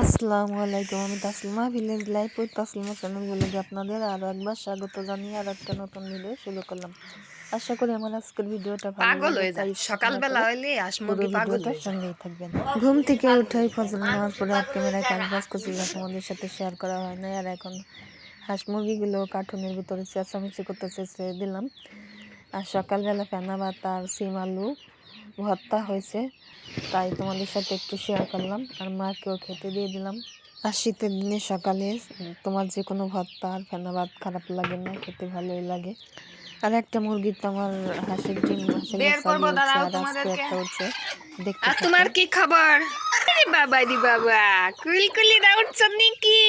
আসসালামু আলাইকুম আমি Taslima village life with Taslima channel বলে আপনাদের আরও একবার স্বাগত জানিয়ে আর একটা নতুন ভিডিও শুরু করলাম। আশা করি আমার আজকের ভিডিওটা পাগল হয়ে যায় সকালবেলা হইলে পুরো হাঁসমুরগি পাগল সঙ্গেই থাকবেন। ঘুম থেকে উঠে ফজল নামাজ পড়ে হাত ক্যামেরায় কাজ বাজ করছি যা তোমাদের সাথে শেয়ার করা হয় না আর এখন হাঁস মুরগিগুলো কার্টুনের ভিতরে চেঁচামেচি করতে চেঁচে দিলাম। আর সকালবেলা ফেনা ভাত আর সিম আলু ভর্তা হয়েছে। তাই তোমাদের সাথে একটু শেয়ার করলাম। আর মাকেও খেতে দিয়ে দিলাম। আর শীতের দিনে সকালে তোমার যে কোনো ভর্তা আর ফেনা ভাত খারাপ লাগে না খেতে ভালোই লাগে। আর একটা মুরগি তো আমার হাঁসের ডিম হাঁসের হচ্ছে দেখতে আর তোমার কি খবর? বাবা দি বাবা কুলকুলি দা উঠছ নাকি?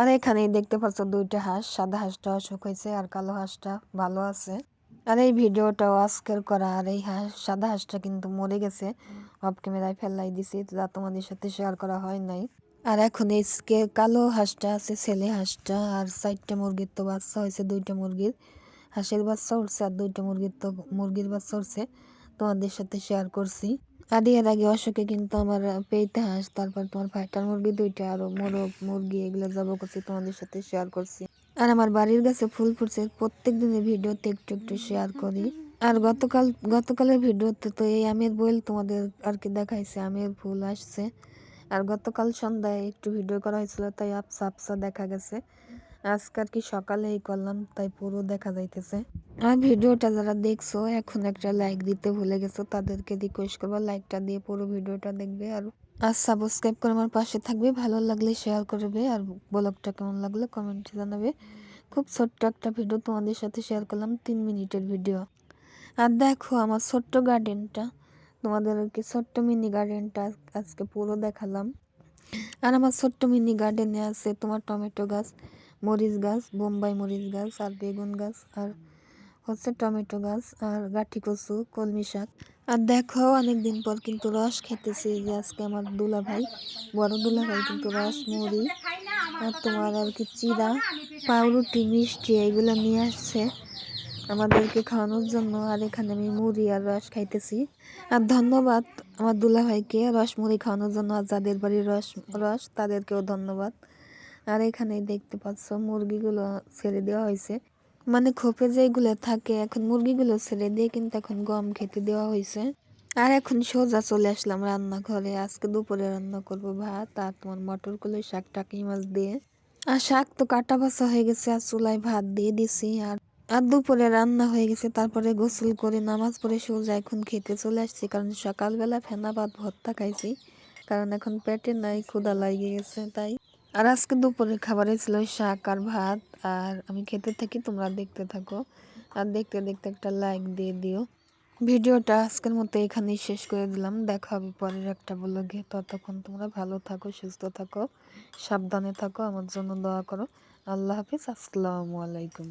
আর এখানেই দেখতে পাচ্ছ দুইটা হাঁস সাদা হাঁসটা অসুখ হয়েছে আর কালো হাঁসটা ভালো আছে। আর এই ভিডিওটাও আজকের করা, আর এই হাঁস সাদা হাঁসটা কিন্তু মরে গেছে। অফ ক্যামেরায় ফেলাই দিছি যা তোমাদের সাথে শেয়ার করা হয় নাই। আর এখন এইকে কালো হাঁসটা আছে, ছেলে হাঁসটা, আর চারটা মুরগির তো বাচ্চা হয়েছে, দুইটা মুরগির। হাঁসের বাচ্চা উঠছে আর দুইটা মুরগির তো, মুরগির বাচ্চা উঠছে। তোমাদের সাথে শেয়ার করছি। আর এর আগে অশোকে কিন্তু আমার পেইতে হাঁস, তারপর তোমার ফাইটার মুরগি দুইটা, আরও মোরগ মুরগি এগুলো জব করছি, তোমাদের সাথে শেয়ার করছি। আর আমার বাড়ির গাছে ফুল ফুটছে। প্রত্যেক দিনের ভিডিওতে একটু একটু শেয়ার করি। আর গতকাল, গতকালের ভিডিওতে তো এই আমের বইল তোমাদের আর কি দেখাইছে, আমের ফুল আসছে। আর গতকাল সন্ধ্যায় একটু ভিডিও করা হয়েছিল, তাই আপসা আপসা দেখা গেছে। আজকাল কি সকালেই করলাম, তাই পুরো দেখা যাইতেছে। আর ভিডিওটা যারা দেখছ, এখন একটা লাইক দিতে ভুলে গেছো, তাদেরকে রিকোয়েস্ট করব লাইকটা দিয়ে পুরো ভিডিওটা দেখবে। আর আর সাবস্ক্রাইব করে আমার পাশে থাকবে। ভালো লাগলে শেয়ার করবে আর ব্লগটা কেমন লাগল কমেন্টে জানাবে। খুব ছোট্ট একটা ভিডিও তোমাদের সাথে শেয়ার করলাম, তিন মিনিটের ভিডিও আর দেখো আমার ছোট্ট গার্ডেনটা তোমাদেরকে ছোট্ট মিনি গার্ডেনটা আজকে পুরো দেখালাম। আর আমার ছোট্ট মিনি গার্ডেনে আছে তোমার টমেটো গাছ, মরিচ গাছ, বোম্বাই মরিচ গাছ, আর বেগুন গাছ, আর হচ্ছে টমেটো গাছ, আর গাঠি কচু, কলমি শাক। আর দেখো, অনেকদিন পর কিন্তু রস খেতেছি যে আজকে আমার দুলা ভাই বড় দুলা ভাই কিন্তু রস, মুড়ি আর তোমার আর কি চিরা পাউরুটি, মিষ্টি এগুলো নিয়ে আসছে আমাদেরকে খাওয়ানোর জন্য আর এখানে আমি মুড়ি আর রস খাইতেছি। আর ধন্যবাদ আমার দুলা ভাইকে রস, মুড়ি খাওয়ানোর জন্য আর যাদের বাড়ির রস রস তাদেরকেও ধন্যবাদ। আর এখানে দেখতে পাচ্ছ মুরগিগুলো ছেড়ে দেওয়া হয়েছে। মানে খোপে যেগুলো থাকে, এখন মুরগিগুলো ছেড়ে দিয়ে কিন্তু এখন গম খেতে দেওয়া হয়েছে আর এখন সোজা চলে আসলাম রান্নাঘরে। আজকে দুপুরে রান্না করব ভাত আর তোমার মটর কলাই শাক, টাকি মাছ দিয়ে। আর শাক তো কাটা বাছা হয়ে গেছে, আর চুলায় ভাত দিয়ে দিছি। আর আর দুপুরে রান্না হয়ে গেছে, তারপরে গোসল করে নামাজ পড়ে সোজা এখন খেতে চলে আসছি, কারণ সকালবেলা ফেনা ভাত ভর্তা খাইছি। কারণ এখন পেটে নাই ক্ষুদা লাগিয়ে গেছে, তাই আর আজকে দুপুরের খাবারে ছিল শাক আর ভাত, আর আমি খেতে থাকি, তোমরা দেখতে থাকো। আর দেখতে দেখতে একটা লাইক দিয়ে দিও। ভিডিওটা আজকের মতো এখানেই শেষ করে দিলাম। দেখা হবে পরের একটা ব্লগে ততক্ষণ তোমরা ভালো থাকো, সুস্থ থাকো, সাবধানে থাকো, আমার জন্য দোয়া করো। আল্লাহ হাফিজ, আসসালামু আলাইকুম।